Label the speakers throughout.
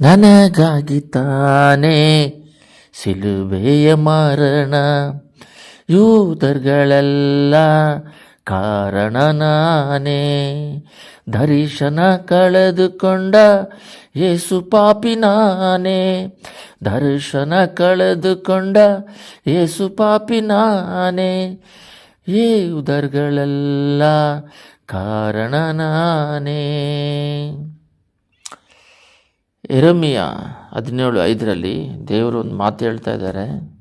Speaker 1: ನನಗಾಗಿ ತಾನೇ ಸಿಲುಬೆಯ ಮರಣ. ಯೂದರ್ಗಳೆಲ್ಲ ಕಾರಣ ನಾನೇ. ದರ್ಶನ ಕಳೆದುಕೊಂಡ ಏಸು ಪಾಪಿ ನಾನೇ. ದರ್ಶನ ಕಳೆದುಕೊಂಡ ಏಸು ಪಾಪಿ ನಾನೇ. ಏ ಉದರ್ಗಳೆಲ್ಲ ಕಾರಣ ನಾನೇ. ಎರಮಿಯ ಹದಿನೇಳು ಐದರಲ್ಲಿ ದೇವರು ಒಂದು ಮಾತು ಹೇಳ್ತಾ ಇದ್ದಾರೆ.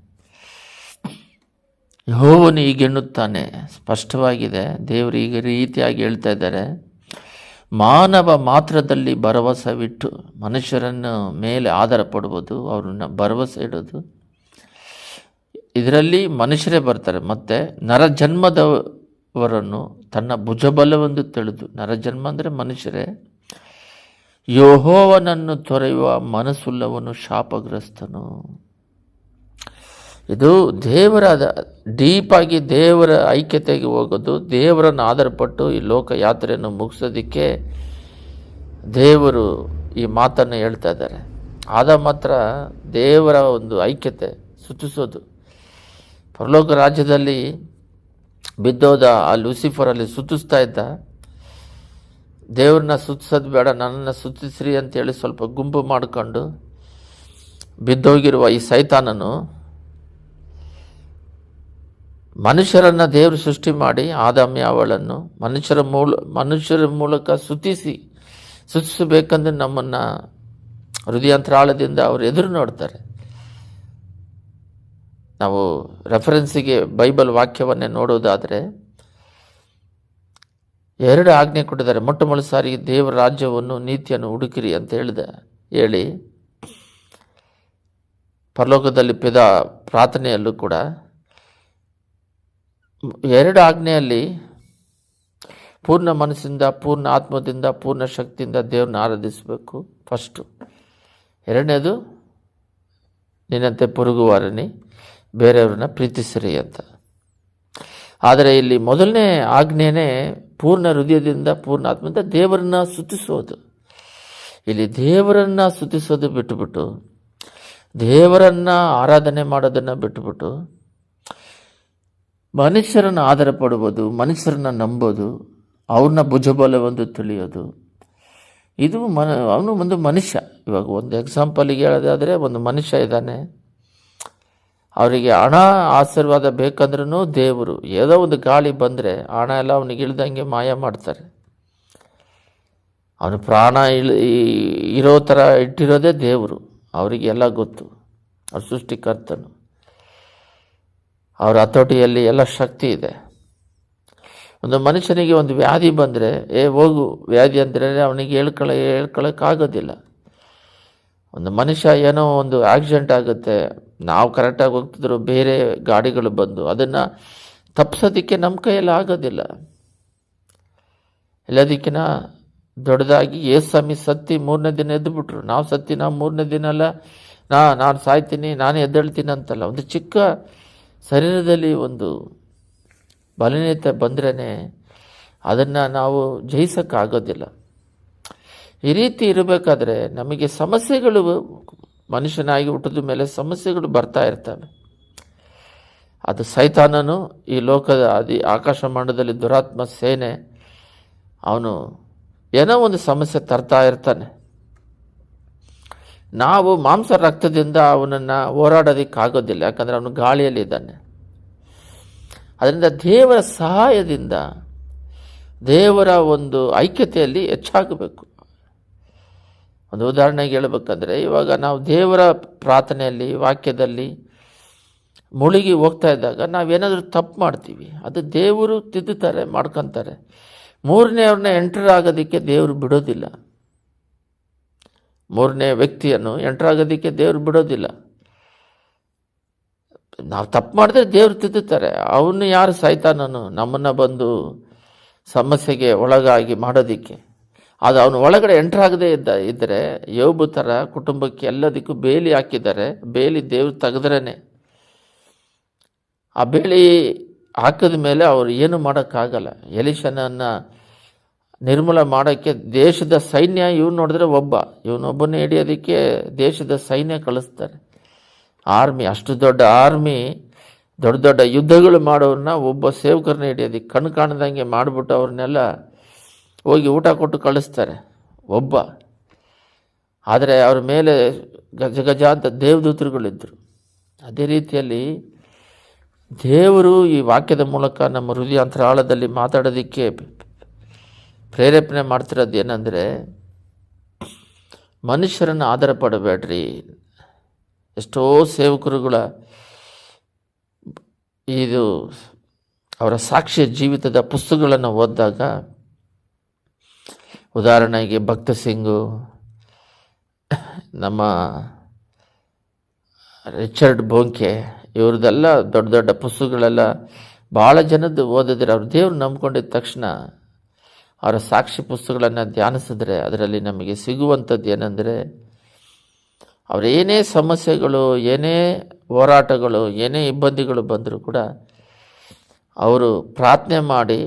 Speaker 1: ಯಹೋವನು ಈಗೆಣ್ಣುತ್ತಾನೆ ಸ್ಪಷ್ಟವಾಗಿದೆ. ದೇವರು ಈಗ ರೀತಿಯಾಗಿ ಹೇಳ್ತಾ ಇದ್ದಾರೆ. ಮಾನವ ಮಾತ್ರದಲ್ಲಿ ಭರವಸವಿಟ್ಟು ಮನುಷ್ಯರನ್ನು ಮೇಲೆ ಆಧಾರ ಪಡುವುದು ಅವ್ರನ್ನ ಭರವಸೆ ಇಡೋದು ಇದರಲ್ಲಿ ಮನುಷ್ಯರೇ ಬರ್ತಾರೆ. ಮತ್ತು ನರಜನ್ಮದವರನ್ನು ತನ್ನ ಭುಜಬಲವೆಂದು ತಿಳಿದು, ನರಜನ್ಮ ಅಂದರೆ ಮನುಷ್ಯರೇ. ಯೋಹೋವನನ್ನು ತೊರೆಯುವ ಮನಸ್ಸುಳ್ಳವನು ಶಾಪಗ್ರಸ್ತನು. ಇದು ದೇವರ ಡೀಪಾಗಿ ದೇವರ ಐಕ್ಯತೆಗೆ ಹೋಗೋದು, ದೇವರನ್ನು ಆಧಾರಪಟ್ಟು ಈ ಲೋಕ ಯಾತ್ರೆಯನ್ನು ಮುಗಿಸೋದಕ್ಕೆ ದೇವರು ಈ ಮಾತನ್ನು ಹೇಳ್ತಾ ಇದ್ದಾರೆ. ಆದ ಮಾತ್ರ ದೇವರ ಒಂದು ಐಕ್ಯತೆ ಸುತ್ತಿಸೋದು ಪರಲೋಕ ರಾಜ್ಯದಲ್ಲಿ ಬಿದ್ದೋದ ಆ ಲೂಸಿಫರಲ್ಲಿ ಸುತ್ತಿಸ್ತಾ ಇದ್ದ ದೇವ್ರನ್ನ ಸುತ್ತಿಸೋದು ಬೇಡ, ನನ್ನನ್ನು ಸುತ್ತಿಸ್ರಿ ಅಂತೇಳಿ ಸ್ವಲ್ಪ ಗುಂಪು ಮಾಡಿಕೊಂಡು ಬಿದ್ದೋಗಿರುವ ಈ ಸೈತಾನನು ಮನುಷ್ಯರನ್ನು ದೇವರು ಸೃಷ್ಟಿ ಮಾಡಿ ಆದಾಮ್ಯ ಅವಳನ್ನು ಮನುಷ್ಯರ ಮೂಲ, ಮನುಷ್ಯರ ಮೂಲಕ ಸುತ್ತಿಸಿ ಸುತ್ತಿಸಬೇಕಂದ್ರೆ ನಮ್ಮನ್ನು ಹೃದಯಾಂತರಾಳದಿಂದ ಅವರು ಎದುರು ನೋಡ್ತಾರೆ. ನಾವು ರೆಫರೆನ್ಸಿಗೆ ಬೈಬಲ್ ವಾಕ್ಯವನ್ನೇ ನೋಡೋದಾದರೆ ಎರಡು ಆಜ್ಞೆ ಕೊಟ್ಟಿದ್ದಾರೆ. ಮೊಟ್ಟ ಮೊದಲ ಸಾರಿ ದೇವರ ರಾಜ್ಯವನ್ನು, ನೀತಿಯನ್ನು ಹುಡುಕಿರಿ ಅಂತ ಹೇಳಿದೆ. ಹೇಳಿ. ಪರಲೋಕದಲ್ಲಿ ಪಿದ ಪ್ರಾರ್ಥನೆಯಲ್ಲೂ ಕೂಡ ಎರಡು ಆಜ್ಞೆಯಲ್ಲಿ ಪೂರ್ಣ ಮನಸ್ಸಿಂದ, ಪೂರ್ಣ ಆತ್ಮದಿಂದ, ಪೂರ್ಣ ಶಕ್ತಿಯಿಂದ ದೇವ್ರನ್ನ ಆರಾಧಿಸಬೇಕು. ಫಸ್ಟು. ಎರಡನೇದು, ನಿನ್ನಂತೆ ಪುರುಗುವಾರನಿ ಬೇರೆಯವ್ರನ್ನ ಪ್ರೀತಿಸಿರಿ ಅಂತ. ಆದರೆ ಇಲ್ಲಿ ಮೊದಲನೇ ಆಜ್ಞೆನೇ ಪೂರ್ಣ ಹೃದಯದಿಂದ, ಪೂರ್ಣ ಆತ್ಮದಿಂದ ದೇವರನ್ನ ಸ್ತುತಿಸೋದು. ಇಲ್ಲಿ ದೇವರನ್ನು ಸ್ತುತಿಸೋದು ಬಿಟ್ಟುಬಿಟ್ಟು, ದೇವರನ್ನು ಆರಾಧನೆ ಮಾಡೋದನ್ನು ಬಿಟ್ಟುಬಿಟ್ಟು, ಮನುಷ್ಯರನ್ನು ಆಧಾರ ಪಡುವುದು ಮನುಷ್ಯರನ್ನ ನಂಬೋದು, ಅವ್ರನ್ನ ಭುಜಬಲವೆಂದು ತಿಳಿಯೋದು. ಇದು ಮನ, ಅವನು ಒಂದು ಮನುಷ್ಯ. ಇವಾಗ ಒಂದು ಎಕ್ಸಾಂಪಲಿಗೆ ಹೇಳೋದಾದರೆ, ಒಂದು ಮನುಷ್ಯ ಇದ್ದಾನೆ. ಅವರಿಗೆ ಹಣ, ಆಶೀರ್ವಾದ ಬೇಕಂದ್ರೂ ದೇವರು ಏನೋ ಒಂದು ಗಾಳಿ ಬಂದರೆ ಹಣ ಎಲ್ಲ ಅವನಿಗೆ ಇಳ್ದಂಗೆ ಮಾಯ ಮಾಡ್ತಾರೆ. ಅವನು ಪ್ರಾಣ ಇಳ್ ಇರೋ ಥರ ಇಟ್ಟಿರೋದೇ ದೇವರು ಅವರಿಗೆಲ್ಲ ಗೊತ್ತು, ಅವ್ರ ಸೃಷ್ಟಿಕರ್ತನು. ಅವರ ಹತೋಟಿಯಲ್ಲಿ ಎಲ್ಲ ಶಕ್ತಿ ಇದೆ. ಒಂದು ಮನುಷ್ಯನಿಗೆ ಒಂದು ವ್ಯಾಧಿ ಬಂದರೆ, ಏ ಹೋಗು, ವ್ಯಾಧಿ ಅಂದರೆ ಅವನಿಗೆ ಹೇಳ್ಕೊಳ, ಹೇಳ್ಕೊಳಕ್ಕಾಗೋದಿಲ್ಲ. ಒಂದು ಮನುಷ್ಯ ಏನೋ ಒಂದು ಆಕ್ಸಿಡೆಂಟ್ ಆಗುತ್ತೆ ನಾವು ಕರೆಕ್ಟಾಗಿ ಹೋಗ್ತಿದ್ರು, ಬೇರೆ ಗಾಡಿಗಳು ಬಂದು. ಅದನ್ನು ತಪ್ಪಿಸೋದಕ್ಕೆ ನಮ್ಮ ಕೈಯಲ್ಲಿ ಆಗೋದಿಲ್ಲ. ಎಲ್ಲದಕ್ಕಿಂತ ದೊಡ್ಡದಾಗಿ ಸ್ವಾಮಿ ಸತ್ತಿ ಮೂರನೇ ದಿನ ಎದ್ದುಬಿಟ್ರು ನಾವು ಸತ್ತಿ, ನಾವು ಮೂರನೇ ದಿನ ಅಲ್ಲ. ನಾ, ನಾನು ಸಾಯ್ತೀನಿ, ನಾನೇ ಎದ್ದೇಳ್ತೀನಿ ಅಂತಲ್ಲ. ಒಂದು ಚಿಕ್ಕ ಶರೀರದಲ್ಲಿ ಒಂದು ಬಲನೀಯತೆ ಬಂದ್ರೇ ಅದನ್ನು ನಾವು ಜಯಿಸೋಕ್ಕಾಗೋದಿಲ್ಲ. ಈ ರೀತಿ ಇರಬೇಕಾದ್ರೆ ನಮಗೆ ಸಮಸ್ಯೆಗಳು ಮನುಷ್ಯನಾಗಿ ಹುಟ್ಟಿದ ಮೇಲೆ ಸಮಸ್ಯೆಗಳು ಬರ್ತಾ ಇರ್ತವೆ. ಅದು ಸೈತಾನನು ಈ ಲೋಕದ ಅದಿ ಆಕಾಶ ಮಂಡದಲ್ಲಿ ದುರಾತ್ಮ ಸೇನೆ, ಅವನು ಏನೋ ಒಂದು ಸಮಸ್ಯೆ ತರ್ತಾ ಇರ್ತಾನೆ. ನಾವು ಮಾಂಸ ರಕ್ತದಿಂದ ಅವನನ್ನು ಹೋರಾಡೋದಕ್ಕಾಗೋದಿಲ್ಲ, ಯಾಕಂದರೆ ಅವನು ಗಾಳಿಯಲ್ಲಿದ್ದಾನೆ ಅದರಿಂದ ದೇವರ ಸಹಾಯದಿಂದ ದೇವರ ಒಂದು ಐಕ್ಯತೆಯಲ್ಲಿ ಹೆಚ್ಚಾಗಬೇಕು. ಒಂದು ಉದಾಹರಣೆಗೆ ಹೇಳಬೇಕಂದ್ರೆ, ಇವಾಗ ನಾವು ದೇವರ ಪ್ರಾರ್ಥನೆಯಲ್ಲಿ, ವಾಕ್ಯದಲ್ಲಿ ಮುಳುಗಿ ಹೋಗ್ತಾ ಇದ್ದಾಗ ನಾವೇನಾದರೂ ತಪ್ಪು ಮಾಡ್ತೀವಿ. ಅದು ದೇವರು ತಿದ್ದುತ್ತಾರೆ, ಮಾಡ್ಕೊತಾರೆ. ಮೂರನೇವ್ರನ್ನ ಎಂಟರ್ ಆಗೋದಕ್ಕೆ ದೇವರು ಬಿಡೋದಿಲ್ಲ. ಮೂರನೇ ವ್ಯಕ್ತಿಯನ್ನು ಎಂಟರ್ ಆಗೋದಕ್ಕೆ ದೇವರು ಬಿಡೋದಿಲ್ಲ. ನಾವು ತಪ್ಪು ಮಾಡಿದ್ರೆ ದೇವರು ತಿದ್ದುತ್ತಾರೆ. ಅವನು ಯಾರು ಸಾಯ್ತಾನನು ನಮ್ಮನ್ನು ಬಂದು ಸಮಸ್ಯೆಗೆ ಒಳಗಾಗಿ ಮಾಡೋದಕ್ಕೆ. ಅದು ಅವನು ಒಳಗಡೆ ಎಂಟ್ರಾಗದೇ ಇದ್ದ, ಇದ್ದರೆ ಯೋಬು ಥರ ಕುಟುಂಬಕ್ಕೆ ಎಲ್ಲದಕ್ಕೂ ಬೇಲಿ ಹಾಕಿದ್ದಾರೆ. ಬೇಲಿ ದೇವ್ರು ತೆಗೆದ್ರೇ ಆ ಬೇಲಿ ಹಾಕಿದ ಮೇಲೆ ಅವರು ಏನು ಮಾಡೋಕ್ಕಾಗಲ್ಲ. ಎಲಿಶನನ್ನು ನಿರ್ಮೂಲ ಮಾಡೋಕ್ಕೆ ದೇಶದ ಸೈನ್ಯ ಇವ್ನು ನೋಡಿದ್ರೆ ಒಬ್ಬ. ಇವನೊಬ್ಬನೇ ಹಿಡಿಯೋದಕ್ಕೆ ದೇಶದ ಸೈನ್ಯ ಕಳಿಸ್ತಾರೆ. ಆರ್ಮಿ, ಅಷ್ಟು ದೊಡ್ಡ ಆರ್ಮಿ, ದೊಡ್ಡ ದೊಡ್ಡ ಯುದ್ಧಗಳು ಮಾಡೋರನ್ನ ಒಬ್ಬ ಸೇವಕರನ್ನ ಹಿಡಿಯೋದಕ್ಕೆ ಕಣ್ಣು ಕಾಣದಂಗೆ ಮಾಡಿಬಿಟ್ಟು ಅವ್ರನ್ನೆಲ್ಲ ಹೋಗಿ ಊಟ ಕೊಟ್ಟು ಕಳಿಸ್ತಾರೆ ಒಬ್ಬ. ಆದರೆ ಅವ್ರ ಮೇಲೆ ಗಜ ಗಜ ಅಂತ ದೇವದೂತರುಗಳಿದ್ದರು. ಅದೇ ರೀತಿಯಲ್ಲಿ ದೇವರು ಈ ವಾಕ್ಯದ ಮೂಲಕ ನಮ್ಮ ಹೃದಯ ಅಂತರಾಳದಲ್ಲಿ ಮಾತಾಡೋದಕ್ಕೆ ಪ್ರೇರೇಪಣೆ ಮಾಡ್ತಿರೋದು ಏನಂದರೆ, ಮನುಷ್ಯರನ್ನು ಆಧಾರ ಪಡಬೇಡ್ರಿ ಎಷ್ಟೋ ಸೇವಕರುಗಳ ಇದು ಅವರ ಸಾಕ್ಷ್ಯ ಜೀವಿತದ ಪುಸ್ತಕಗಳನ್ನು ಓದಿದಾಗ ಉದಾಹರಣೆಗೆ ಭಕ್ತ ಸಿಂಗು, ನಮ್ಮ ರಿಚರ್ಡ್ ಬೋಂಕೆ ಇವ್ರದ್ದೆಲ್ಲ ದೊಡ್ಡ ದೊಡ್ಡ ಪುಸ್ತಕಗಳೆಲ್ಲ ಭಾಳ ಜನದ್ದು ಓದಿದ್ರೆ ಅವ್ರು ದೇವ್ರು ನಂಬ್ಕೊಂಡಿದ್ದ ತಕ್ಷಣ ಅವರ ಸಾಕ್ಷಿ ಪುಸ್ತಕಗಳನ್ನು ಧ್ಯಾನಿಸಿದ್ರೆ ಅದರಲ್ಲಿ ನಮಗೆ ಸಿಗುವಂಥದ್ದು ಏನಂದರೆ ಅವರೇನೇ ಏನೇ ಸಮಸ್ಯೆಗಳು, ಏನೇ ಹೋರಾಟಗಳು, ಏನೇ ಇಬ್ಬಂದಿಗಳು ಬಂದರೂ ಕೂಡ ಅವರು ಪ್ರಾರ್ಥನೆ ಮಾಡಿ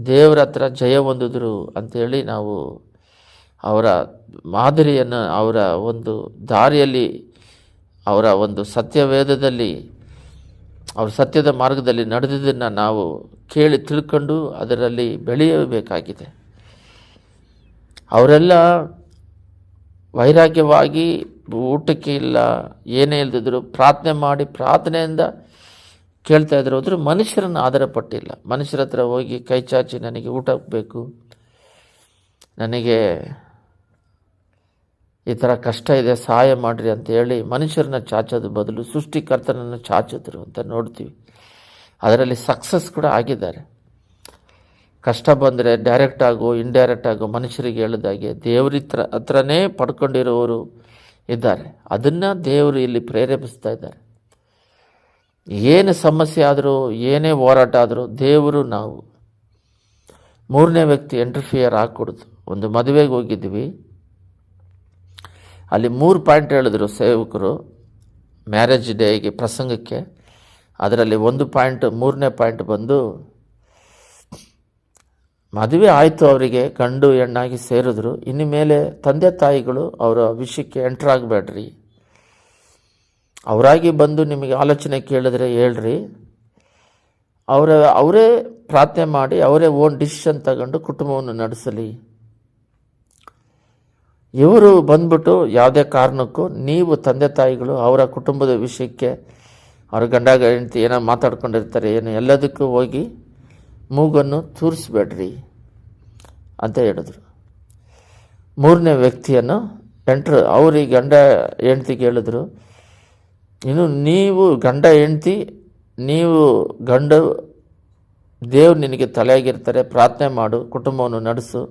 Speaker 1: ದೇವರ ಹತ್ರ ಜಯ ಹೊಂದಿದ್ರು ಅಂಥೇಳಿ ನಾವು ಅವರ ಮಾದರಿಯನ್ನು, ಅವರ ಒಂದು ದಾರಿಯಲ್ಲಿ, ಅವರ ಒಂದು ಸತ್ಯವೇದದಲ್ಲಿ, ಅವ್ರ ಸತ್ಯದ ಮಾರ್ಗದಲ್ಲಿ ನಡೆದಿದ್ದನ್ನು ನಾವು ಕೇಳಿ ತಿಳ್ಕೊಂಡು ಅದರಲ್ಲಿ ಬೆಳೆಯಬೇಕಾಗಿದೆ. ಅವರೆಲ್ಲ ವೈರಾಗ್ಯವಾಗಿ ಊಟಕ್ಕೆ ಇಲ್ಲ, ಏನೇ ಇಲ್ದಿದ್ರು ಪ್ರಾರ್ಥನೆ ಮಾಡಿ ಪ್ರಾರ್ಥನೆಯಿಂದ ಕೇಳ್ತಾ ಇದ್ರು ಹೋದ್ರೆ ಮನುಷ್ಯರನ್ನು ಆಧಾರ ಪಟ್ಟಿಲ್ಲ ಮನುಷ್ಯರ ಹತ್ರ ಹೋಗಿ ಕೈ ಚಾಚಿ ನನಗೆ ಊಟ ಬೇಕು. ನನಗೆ ಈ ಥರ ಕಷ್ಟ ಇದೆ, ಸಹಾಯ ಮಾಡಿರಿ ಅಂತ ಹೇಳಿ ಮನುಷ್ಯರನ್ನ ಚಾಚೋದು ಬದಲು ಸೃಷ್ಟಿಕರ್ತನನ್ನು ಚಾಚಿದ್ರು ಅಂತ ನೋಡ್ತೀವಿ. ಅದರಲ್ಲಿ ಸಕ್ಸಸ್ ಕೂಡ ಆಗಿದ್ದಾರೆ. ಕಷ್ಟ ಬಂದರೆ ಡೈರೆಕ್ಟ್ ಆಗೋ ಇಂಡೈರೆಕ್ಟ್ ಆಗೋ ಮನುಷ್ಯರಿಗೆ ಹೇಳಿದಾಗೆ ದೇವರಿತ್ರ ಹತ್ರನೇ ಪಡ್ಕೊಂಡಿರೋರು ಇದ್ದಾರೆ. ಅದನ್ನು ದೇವರು ಇಲ್ಲಿ ಪ್ರೇರೇಪಿಸ್ತಾ ಇದ್ದಾರೆ. ಏನು ಸಮಸ್ಯೆ ಆದರೂ, ಏನೇ ಹೋರಾಟ ಆದರೂ ದೇವರು ನಾವು. ಮೂರನೇ ವ್ಯಕ್ತಿ ಎಂಟರ್ಫಿಯರ್ ಹಾಕ್ಕೊಡ್ತು ಒಂದು ಮದುವೆಗೆ ಹೋಗಿದ್ವಿ. ಅಲ್ಲಿ ಮೂರು ಪಾಯಿಂಟ್ ಹೇಳಿದ್ರು ಸೇವಕರು ಮ್ಯಾರೇಜ್ ಡೇಗೆ ಪ್ರಸಂಗಕ್ಕೆ. ಅದರಲ್ಲಿ ಒಂದು ಪಾಯಿಂಟ್, ಮೂರನೇ ಪಾಯಿಂಟ್ ಬಂದು ಮದುವೆ ಆಯಿತು ಅವರಿಗೆ, ಗಂಡು ಹೆಣ್ಣಾಗಿ ಸೇರಿದ್ರು. ಇನ್ನು ಮೇಲೆ ತಂದೆ ತಾಯಿಗಳು ಅವರ ವಿಷಯಕ್ಕೆ ಎಂಟ್ರ್ ಆಗಬೇಡ್ರಿ. ಅವರಾಗಿ ಬಂದು ನಿಮಗೆ ಆಲೋಚನೆ ಕೇಳಿದ್ರೆ ಹೇಳ್ರಿ. ಅವರ, ಅವರೇ ಪ್ರಾರ್ಥನೆ ಮಾಡಿ, ಅವರೇ ಓನ್ ಡಿಸಿಷನ್ ತಗೊಂಡು ಕುಟುಂಬವನ್ನು ನಡೆಸಲಿ. ಇವರು ಬಂದ್ಬಿಟ್ಟು ಯಾವುದೇ ಕಾರಣಕ್ಕೂ ನೀವು ತಂದೆ ತಾಯಿಗಳು ಅವರ ಕುಟುಂಬದ ವಿಷಯಕ್ಕೆ ಅವ್ರ ಗಂಡ ಹೆಂಡತಿ ಏನೋ ಮಾತಾಡ್ಕೊಂಡಿರ್ತಾರೆ, ಏನು ಎಲ್ಲದಕ್ಕೂ ಹೋಗಿ ಮೂಗನ್ನು ತೂರಿಸ್ಬೇಡ್ರಿ ಅಂತ ಹೇಳಿದ್ರು. ಮೂರನೇ ವ್ಯಕ್ತಿಯನ್ನು ಎಂಟ್ರ್, ಅವ್ರಿಗೆ ಗಂಡ ಹೆಂಡ್ತಿಗೆ ಹೇಳಿದ್ರು ಇನ್ನು ನೀವು ಗಂಡ ಹೆಂಡ್ತಿ, ನೀವು ಗಂಡ, ದೇವ್ರು ನಿನಗೆ ತಲೆಯಾಗಿರ್ತಾರೆ, ಪ್ರಾರ್ಥನೆ ಮಾಡು, ಕುಟುಂಬವನ್ನು ನಡೆಸು.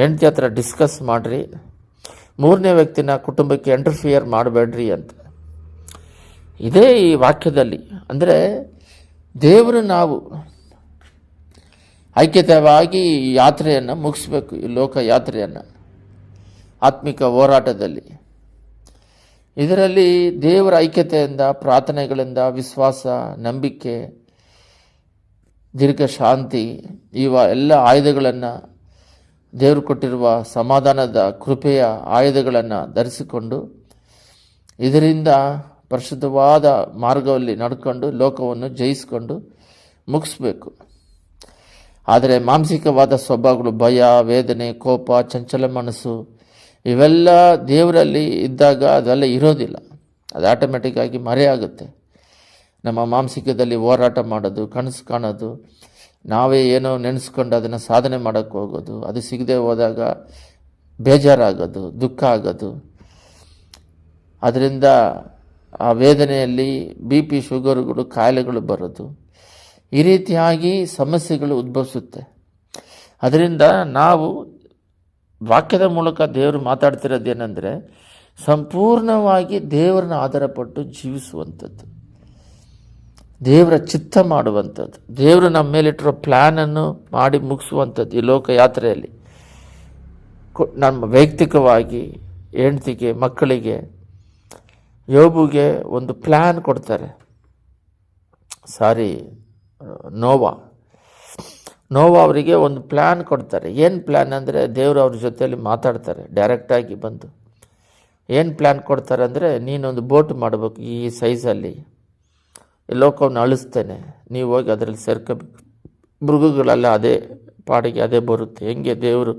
Speaker 1: ಹೆಂಡ್ತಿ ಹತ್ರ ಡಿಸ್ಕಸ್ ಮಾಡಿರಿ. ಮೂರನೇ ವ್ಯಕ್ತಿನ ಕುಟುಂಬಕ್ಕೆ ಎಂಟರ್ಫಿಯರ್ ಮಾಡಬೇಡ್ರಿ ಅಂತ. ಇದೇ ಈ ವಾಕ್ಯದಲ್ಲಿ. ಅಂದರೆ ದೇವರು ನಾವು ಐಕ್ಯತವಾಗಿ ಯಾತ್ರೆಯನ್ನು ಮುಗಿಸ್ಬೇಕು, ಈ ಲೋಕ ಯಾತ್ರೆಯನ್ನು ಆತ್ಮಿಕ ಹೋರಾಟದಲ್ಲಿ. ಇದರಲ್ಲಿ ದೇವರ ಐಕ್ಯತೆಯಿಂದ, ಪ್ರಾರ್ಥನೆಗಳಿಂದ ವಿಶ್ವಾಸ, ನಂಬಿಕೆ, ದೀರ್ಘ ಶಾಂತಿ, ಇವ ಎಲ್ಲ ಆಯುಧಗಳನ್ನು ದೇವರು ಕೊಟ್ಟಿರುವ ಸಮಾಧಾನದ ಕೃಪೆಯ ಆಯುಧಗಳನ್ನು ಧರಿಸಿಕೊಂಡು ಇದರಿಂದ ಪರಿಶುದ್ಧವಾದ ಮಾರ್ಗದಲ್ಲಿ ನಡ್ಕೊಂಡು ಲೋಕವನ್ನು ಜಯಿಸಿಕೊಂಡು ಮುಗಿಸ್ಬೇಕು. ಆದರೆ ಮಾನಸಿಕವಾದ ಸ್ವಭಾವಗಳು ಭಯ, ವೇದನೆ, ಕೋಪ, ಚಂಚಲ ಮನಸ್ಸು ಇವೆಲ್ಲ ದೇವರಲ್ಲಿ ಇದ್ದಾಗ ಅದೆಲ್ಲ ಇರೋದಿಲ್ಲ. ಅದು ಆಟೋಮೆಟಿಕ್ಕಾಗಿ ಮರೆಯಾಗುತ್ತೆ ನಮ್ಮ ಮಾನಸಿಕದಲ್ಲಿ ಹೋರಾಟ ಮಾಡೋದು, ಕನಸು ಕಾಣೋದು, ನಾವೇ ಏನೋ ನೆನೆಸ್ಕೊಂಡು ಅದನ್ನು ಸಾಧನೆ ಮಾಡೋಕ್ಕೆ ಹೋಗೋದು, ಅದು ಸಿಗದೆ ಹೋದಾಗ ಬೇಜಾರಾಗೋದು, ದುಃಖ ಆಗೋದು. ಅದರಿಂದ ಆ ವೇದನೆಯಲ್ಲಿ ಬಿ ಪಿ ಶುಗರ್ಗಳು, ಕಾಯಿಲೆಗಳು ಬರೋದು. ಈ ರೀತಿಯಾಗಿ ಸಮಸ್ಯೆಗಳು ಉದ್ಭವಿಸುತ್ತೆ. ಅದರಿಂದ ನಾವು ವಾಕ್ಯದ ಮೂಲಕ ದೇವರು ಮಾತಾಡ್ತಿರೋದು ಏನಂದರೆ ಸಂಪೂರ್ಣವಾಗಿ ದೇವರನ್ನ ಆಧಾರಪಟ್ಟು ಜೀವಿಸುವಂಥದ್ದು. ದೇವರ ಚಿತ್ತ ಮಾಡುವಂಥದ್ದು. ದೇವರು ನಮ್ಮ ಮೇಲಿಟ್ಟಿರೋ ಪ್ಲ್ಯಾನನ್ನು ಮಾಡಿ ಮುಗಿಸುವಂಥದ್ದು ಈ ಲೋಕ ಯಾತ್ರೆಯಲ್ಲಿ ನಮ್ಮ ವೈಯಕ್ತಿಕವಾಗಿ, ಹೆಂಡ್ತಿಗೆ, ಮಕ್ಕಳಿಗೆ, ಯೋಬುಗೆ ಒಂದು ಪ್ಲ್ಯಾನ್ ಕೊಡ್ತಾರೆ. ಸಾರಿ, ನೋವಾ. ನೋವು ಅವರಿಗೆ ಒಂದು ಪ್ಲ್ಯಾನ್ ಕೊಡ್ತಾರೆ. ಏನು ಪ್ಲ್ಯಾನ್ ಅಂದರೆ ದೇವರು ಅವ್ರ ಜೊತೆಯಲ್ಲಿ ಮಾತಾಡ್ತಾರೆ ಡೈರೆಕ್ಟಾಗಿ ಬಂದು. ಏನು ಪ್ಲ್ಯಾನ್ ಕೊಡ್ತಾರೆ ಅಂದರೆ ನೀನೊಂದು ಬೋಟ್ ಮಾಡಬೇಕು ಈ ಸೈಜಲ್ಲಿ ಲೋಕವನ್ನು ಅಳಿಸ್ತೇನೆ. ನೀವು ಹೋಗಿ ಅದರಲ್ಲಿ ಸೇರ್ಕೋಬೇಕು. ಮೃಗಗಳೆಲ್ಲ ಅದೇ ಪಾಡಿಗೆ ಅದೇ ಬರುತ್ತೆ. ಹೆಂಗೆ ದೇವರು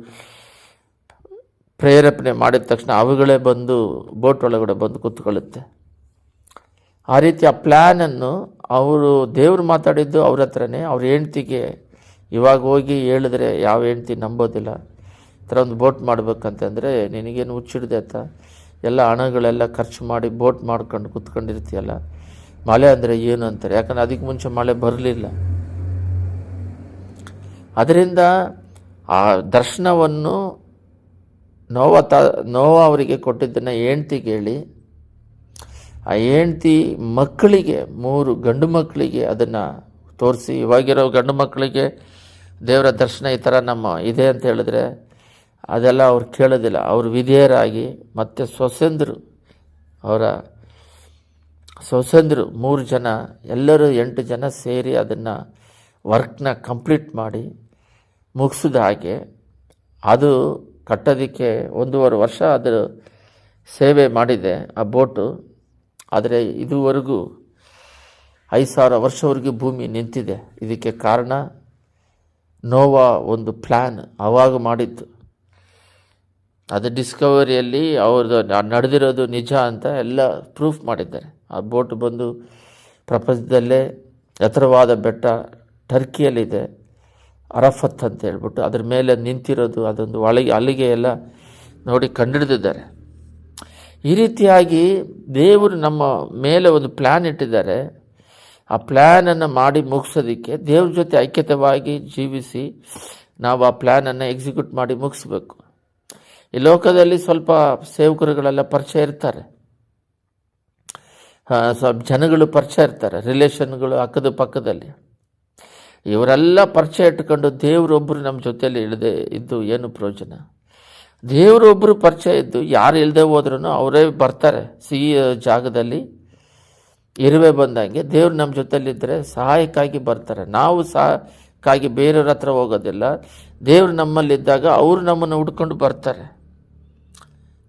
Speaker 1: ಪ್ರೇರೇಪಣೆ ಮಾಡಿದ ತಕ್ಷಣ ಅವುಗಳೇ ಬಂದು ಬೋಟ್ ಒಳಗಡೆ ಬಂದು ಕೂತ್ಕೊಳ್ಳುತ್ತೆ. ಆ ರೀತಿ ಆ ಪ್ಲ್ಯಾನನ್ನು ಅವರು ದೇವರು ಮಾತಾಡಿದ್ದು ಅವ್ರ ಹತ್ರನೇ, ಅವ್ರ ಹೆಂಡ್ತಿಗೆ ಇವಾಗ ಹೋಗಿ ಹೇಳಿದ್ರೆ ಯಾವ ಹೆಂಡ್ತಿ ನಂಬೋದಿಲ್ಲ. ಈ ಥರ ಒಂದು ಬೋಟ್ ಮಾಡ್ಬೇಕಂತಂದರೆ ನಿನಗೇನು ಹುಚ್ಚಿಡ್ದೆ ಅಂತ. ಎಲ್ಲ ಹಣಗಳೆಲ್ಲ ಖರ್ಚು ಮಾಡಿ ಬೋಟ್ ಮಾಡ್ಕೊಂಡು ಕುತ್ಕೊಂಡಿರ್ತೀಯಲ್ಲ. ಮಳೆ ಅಂದರೆ ಏನು ಅಂತಾರೆ? ಯಾಕಂದ್ರೆ ಅದಕ್ಕೆ ಮುಂಚೆ ಮಳೆ ಬರಲಿಲ್ಲ. ಅದರಿಂದ ಆ ದರ್ಶನವನ್ನು ನೋವ ತ, ನೋವ ಅವರಿಗೆ ಕೊಟ್ಟಿದ್ದನ್ನು ಹೆಂಡ್ತಿ ಹೇಳಿ. ಆ ಹೆಂಡ್ತಿ ಮಕ್ಕಳಿಗೆ, ಮೂರು ಗಂಡು ಮಕ್ಕಳಿಗೆ ಅದನ್ನು ತೋರಿಸಿ. ಇವಾಗಿರೋ ಗಂಡು ಮಕ್ಕಳಿಗೆ ದೇವರ ದರ್ಶನ ಈ ಥರ ನಮ್ಮ ಇದೆ ಅಂತ ಹೇಳಿದ್ರೆ ಅದೆಲ್ಲ ಅವ್ರು ಕೇಳೋದಿಲ್ಲ. ಅವರು ವಿಧೇಯರಾಗಿ ಮತ್ತು ಸೊಸೆಂದರು ಅವರ ಸೊಸೆಂದರು ಮೂರು ಜನ, ಎಲ್ಲರೂ ಎಂಟು ಜನ ಸೇರಿ ಅದನ್ನು ವರ್ಕ್ನ ಕಂಪ್ಲೀಟ್ ಮಾಡಿ ಮುಗಿಸಿದ ಹಾಗೆ ಅದು ಕಟ್ಟೋದಕ್ಕೆ ಒಂದೂವರೆ ವರ್ಷ ಅದರ ಸೇವೆ ಮಾಡಿದೆ ಆ ಬೋಟು. ಆದರೆ ಇದುವರೆಗೂ ಐದು ಸಾವಿರ ವರ್ಷವರೆಗೂ ಭೂಮಿ ನಿಂತಿದೆ. ಇದಕ್ಕೆ ಕಾರಣ ನೋವಾ ಒಂದು ಪ್ಲ್ಯಾನ್ ಆವಾಗ ಮಾಡಿದ್ದು. ಅದು ಡಿಸ್ಕವರಿಯಲ್ಲಿ ಅವ್ರದ್ದು ನಡೆದಿರೋದು ನಿಜ ಅಂತ ಎಲ್ಲ ಪ್ರೂಫ್ ಮಾಡಿದ್ದಾರೆ. ಆ ಬೋಟ್ ಬಂದು ಪ್ರಪಂಚದಲ್ಲೇ ಎತ್ತರವಾದ ಬೆಟ್ಟ ಟರ್ಕಿಯಲ್ಲಿದೆ, ಅರಫತ್ ಅಂತ ಹೇಳ್ಬಿಟ್ಟು ಅದ್ರ ಮೇಲೆ ನಿಂತಿರೋದು ಅದೊಂದು ಒಳಗೆ ಅಲ್ಲಿಗೆ ಎಲ್ಲ ನೋಡಿ ಕಂಡಿಡಿದಿದ್ದಾರೆ. ಈ ರೀತಿಯಾಗಿ ದೇವರು ನಮ್ಮ ಮೇಲೆ ಒಂದು ಪ್ಲ್ಯಾನ್ ಇಟ್ಟಿದ್ದಾರೆ. ಆ ಪ್ಲ್ಯಾನನ್ನು ಮಾಡಿ ಮುಗಿಸೋದಕ್ಕೆ ದೇವ್ರ ಜೊತೆ ಐಕ್ಯತವಾಗಿ ಜೀವಿಸಿ ನಾವು ಆ ಪ್ಲ್ಯಾನನ್ನು ಎಕ್ಸಿಕ್ಯೂಟ್ ಮಾಡಿ ಮುಗಿಸ್ಬೇಕು. ಈ ಲೋಕದಲ್ಲಿ ಸ್ವಲ್ಪ ಸೇವಕರುಗಳೆಲ್ಲ ಪರಿಚಯ ಇರ್ತಾರೆ. ಸ್ವಲ್ಪ ಜನಗಳು ಪರಿಚಯ ಇರ್ತಾರೆ ರಿಲೇಷನ್ಗಳು ಅಕ್ಕದ ಪಕ್ಕದಲ್ಲಿ. ಇವರೆಲ್ಲ ಪರಿಚಯ ಇಟ್ಕೊಂಡು ದೇವರೊಬ್ಬರು ನಮ್ಮ ಜೊತೆಯಲ್ಲಿ ಇಳದೆ ಇದ್ದು ಏನು ಪ್ರಯೋಜನ? ದೇವರೊಬ್ಬರು ಪರಿಚಯ ಇದ್ದು ಯಾರು ಇಲ್ಲದೆ ಹೋದ್ರೂ ಅವರೇ ಬರ್ತಾರೆ, ಸಿಹಿ ಜಾಗದಲ್ಲಿ. ಇರುವೆ ಬಂದಂಗೆ ದೇವ್ರು ನಮ್ಮ ಜೊತೆಲಿದ್ದರೆ ಸಹಾಯಕ್ಕಾಗಿ ಬರ್ತಾರೆ. ನಾವು ಸಹಾಯಕ್ಕಾಗಿ ಬೇರೆಯವ್ರ ಹತ್ರ ಹೋಗೋದಿಲ್ಲ. ದೇವ್ರು ನಮ್ಮಲ್ಲಿದ್ದಾಗ ಅವರು ನಮ್ಮನ್ನು ಹುಡ್ಕೊಂಡು ಬರ್ತಾರೆ.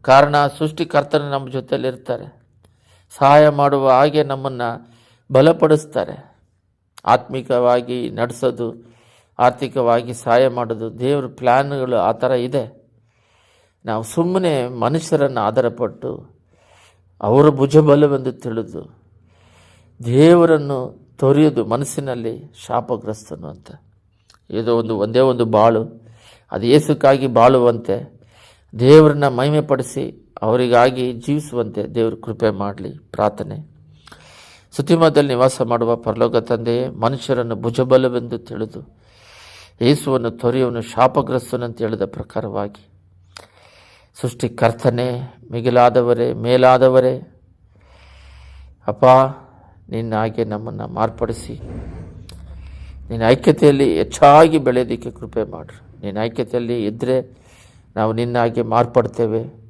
Speaker 1: ಕಾರಣ ಸೃಷ್ಟಿಕರ್ತನ ನಮ್ಮ ಜೊತೆಯಲ್ಲಿರ್ತಾರೆ ಸಹಾಯ ಮಾಡುವ ಹಾಗೆ ನಮ್ಮನ್ನು ಬಲಪಡಿಸ್ತಾರೆ. ಆತ್ಮಿಕವಾಗಿ ನಡೆಸೋದು, ಆರ್ಥಿಕವಾಗಿ ಸಹಾಯ ಮಾಡೋದು, ದೇವ್ರ ಪ್ಲ್ಯಾನ್ಗಳು ಆ ಥರ ಇದೆ. ನಾವು ಸುಮ್ಮನೆ ಮನುಷ್ಯರನ್ನು ಆಧಾರಪಟ್ಟು ಅವರ ಭುಜಬಲವೆಂದು ತಿಳಿದು ದೇವರನ್ನು ತೊರೆಯೋದು ಮನಸ್ಸಿನಲ್ಲಿ ಶಾಪಗ್ರಸ್ತನು ಅಂತ. ಇದು ಒಂದು, ಒಂದೇ ಒಂದು ಬಾಳು. ಅದು ಏಸುಕ್ಕಾಗಿ ಬಾಳುವಂತೆ, ದೇವರನ್ನ ಮಹಿಮೆಪಡಿಸಿ ಅವರಿಗಾಗಿ ಜೀವಿಸುವಂತೆ ದೇವರು ಕೃಪೆ ಮಾಡಲಿ, ಪ್ರಾರ್ಥನೆ. ಸುತಿಮದಲ್ಲಿ ನಿವಾಸ ಮಾಡುವ ಪರಲೋಕ ತಂದೆಯೇ ಮನುಷ್ಯರನ್ನು ಭುಜಬಲವೆಂದು ತಿಳಿದು, ಯೇಸುವನ್ನು ತೊರೆಯುವನು ಶಾಪಗ್ರಸ್ತನಂತ ಹೇಳಿದ ಪ್ರಕಾರವಾಗಿ, ಸೃಷ್ಟಿಕರ್ತನೆ, ಮಿಗಿಲಾದವರೇ, ಮೇಲಾದವರೇ, ಅಪ್ಪ ನಿನ್ನ ಹಾಗೆ ನಮ್ಮನ್ನು ಮಾರ್ಪಡಿಸಿ. ನಿನ್ನ ಐಕ್ಯತೆಯಲ್ಲಿ ಹೆಚ್ಚಾಗಿ ಬೆಳೆಯೋದಕ್ಕೆ ಕೃಪೆ ಮಾಡ್ರಿ. ನಿನ್ನ ಐಕ್ಯತೆಯಲ್ಲಿ ಇದ್ದರೆ ನಾವು ನಿನ್ನ ಹಾಗೆ ಮಾರ್ಪಡ್ತೇವೆ.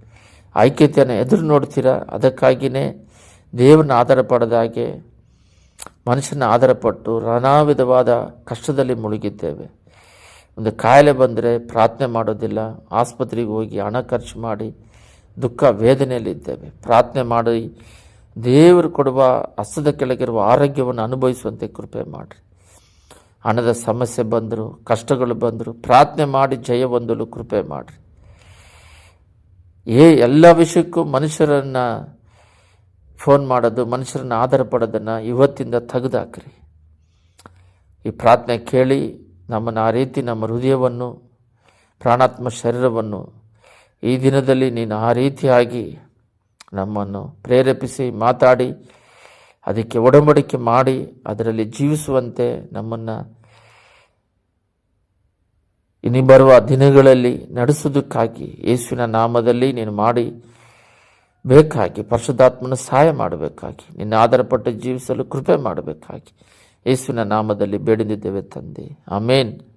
Speaker 1: ಐಕ್ಯತೆಯನ್ನು ಎದುರು ನೋಡ್ತೀರ? ಅದಕ್ಕಾಗಿಯೇ ದೇವರನ್ನ ಆಧಾರ ಪಡೆದ ಹಾಗೆ ಮನುಷ್ಯನ ಆಧಾರಪಟ್ಟು ನಾನಾ ವಿಧವಾದ ಕಷ್ಟದಲ್ಲಿ ಮುಳುಗಿದ್ದೇವೆ. ಒಂದು ಕಾಯಿಲೆ ಬಂದರೆ ಪ್ರಾರ್ಥನೆ ಮಾಡೋದಿಲ್ಲ. ಆಸ್ಪತ್ರೆಗೆ ಹೋಗಿ ಹಣ ಖರ್ಚು ಮಾಡಿ ದುಃಖ ವೇದನೆಯಲ್ಲಿದ್ದೇವೆ. ಪ್ರಾರ್ಥನೆ ಮಾಡಿ ದೇವರು ಕೊಡುವ ಹಸ್ತದ ಕೆಳಗಿರುವ ಆರೋಗ್ಯವನ್ನು ಅನುಭವಿಸುವಂತೆ ಕೃಪೆ ಮಾಡಿರಿ. ಹಣದ ಸಮಸ್ಯೆ ಬಂದರು, ಕಷ್ಟಗಳು ಬಂದರು ಪ್ರಾರ್ಥನೆ ಮಾಡಿ ಜಯ ಹೊಂದಲು ಕೃಪೆ ಮಾಡಿರಿ. ಏ ಎಲ್ಲ ವಿಷಯಕ್ಕೂ ಮನುಷ್ಯರನ್ನು ಫೋನ್ ಮಾಡೋದು, ಮನುಷ್ಯರನ್ನ ಆಧಾರ ಪಡೋದನ್ನು ಇವತ್ತಿಂದ ತೆಗೆದುಹಾಕ್ರಿ ಈ ಪ್ರಾರ್ಥನೆ ಕೇಳಿ ನಮ್ಮನ್ನು ಆ ರೀತಿ ನಮ್ಮ ಹೃದಯವನ್ನು, ಪ್ರಾಣಾತ್ಮ ಶರೀರವನ್ನು ಈ ದಿನದಲ್ಲಿ ನೀನು ಆ ರೀತಿಯಾಗಿ ನಮ್ಮನ್ನು ಪ್ರೇರೇಪಿಸಿ ಮಾತಾಡಿ, ಅದಕ್ಕೆ ಒಡಂಬಡಿಕೆ ಮಾಡಿ, ಅದರಲ್ಲಿ ಜೀವಿಸುವಂತೆ ನಮ್ಮನ್ನು ಇನ್ನು ಬರುವ ದಿನಗಳಲ್ಲಿ ನಡೆಸೋದಕ್ಕಾಗಿ ಯೇಸುವಿನ ನಾಮದಲ್ಲಿ ನೀನು ಮಾಡಿ ಬೇಕಾಗಿ, ಪರಿಶುದ್ಧಾತ್ಮನ ಸಹಾಯ ಮಾಡಬೇಕಾಗಿ, ನಿನ್ನ ಆಧಾರಪಟ್ಟು ಜೀವಿಸಲು ಕೃಪೆ ಮಾಡಬೇಕಾಗಿ ಯೇಸುವಿನ ನಾಮದಲ್ಲಿ ಬೇಡಿದ್ದೇವೆ ತಂದೆ. ಆಮೇನ್.